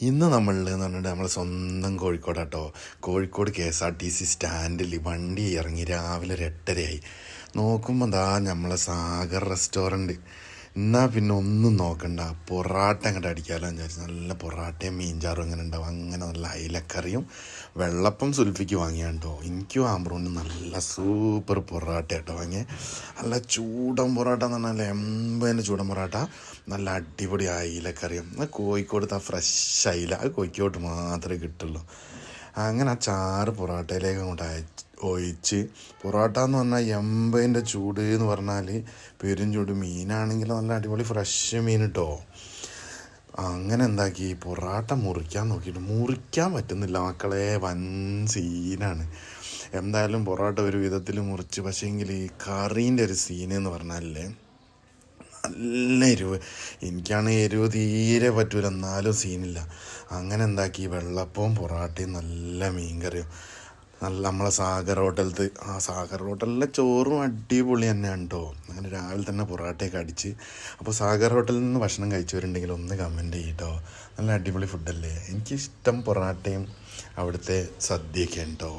ഇന്ന് നമ്മളിൽ എന്ന് പറഞ്ഞിട്ട് നമ്മൾ സ്വന്തം കോഴിക്കോടാട്ടോ. Kozhikode K S R T C സ്റ്റാൻഡിൽ വണ്ടി ഇറങ്ങി രാവിലെ ഒരു എട്ടരയായി. നോക്കുമ്പോൾ എന്താ നമ്മളെ സാഗർ റെസ്റ്റോറന്റ്. എന്നാൽ പിന്നെ ഒന്നും നോക്കണ്ട. പൊറാട്ട അങ്ങോട്ട് അടിക്കാമല്ലോ എന്ന് വിചാരിച്ചു നല്ല പൊറാട്ടയും മീൻചാറും അങ്ങനെ ഉണ്ടാവും. അങ്ങനെ നല്ല അയിലക്കറിയും വെള്ളപ്പം സുൽഫിക്ക് വാങ്ങിയാണ് കേട്ടോ. എനിക്കും ആമ്പ്രോണ്ട് നല്ല സൂപ്പർ പൊറാട്ട കേട്ടോ വാങ്ങിയ. നല്ല ചൂടൻ പൊറാട്ട എന്ന് പറഞ്ഞാൽ എമ്പതിന്റെ ചൂടൻ പൊറാട്ട. നല്ല അടിപൊളി അയിലക്കറിയും. കോഴിക്കോടത്തെ ഫ്രഷ് അയില. അത് കോഴിക്കോട്ട് മാത്രമേ കിട്ടുള്ളൂ. അങ്ങനെ ആ ചാറ് പൊറോട്ടയിലേക്ക് അങ്ങോട്ട് അയച്ച് ഒഴിച്ച്. പൊറോട്ട എന്ന് പറഞ്ഞാൽ എൺപതിന്റെ ചൂട് എന്ന് പറഞ്ഞാൽ പെരും ചൂട്. മീനാണെങ്കിൽ നല്ല അടിപൊളി ഫ്രഷ് മീൻ കിട്ടോ അങ്ങനെ എന്താക്കി? പൊറാട്ട മുറിക്കാൻ നോക്കിയിട്ട് മുറിക്കാൻ പറ്റുന്നില്ല മക്കളെ. വൻ സീനാണ്. എന്തായാലും പൊറോട്ട ഒരു വിധത്തിൽ മുറിച്ച്. പക്ഷേങ്കിൽ ഈ കറീന്റെ ഒരു സീൻ എന്ന് പറഞ്ഞാലേ നല്ല എരിവ്. എനിക്കാണ് എരിവ് തീരെ പറ്റൂല. എന്നാലും സീനില്ല. അങ്ങനെ എന്താക്കി? വെള്ളപ്പവും പൊറാട്ടയും നല്ല മീൻകറിയും. നല്ല നമ്മളെ സാഗർ ഹോട്ടലത്ത് ആ സാഗർ ഹോട്ടലിലെ ചോറും അടിപൊളി തന്നെയാണ് കേട്ടോ അങ്ങനെ രാവിലെ തന്നെ പൊറാട്ടയൊക്കെ അടിച്ച്. അപ്പോൾ സാഗർ ഹോട്ടലിൽ നിന്ന് ഭക്ഷണം കഴിച്ചവരുണ്ടെങ്കിൽ ഒന്ന് കമന്റ് ചെയ്യട്ടോ. നല്ല അടിപൊളി ഫുഡല്ലേ എനിക്കിഷ്ടം പൊറാട്ടയും അവിടുത്തെ സദ്യയൊക്കെയാണ് കേട്ടോ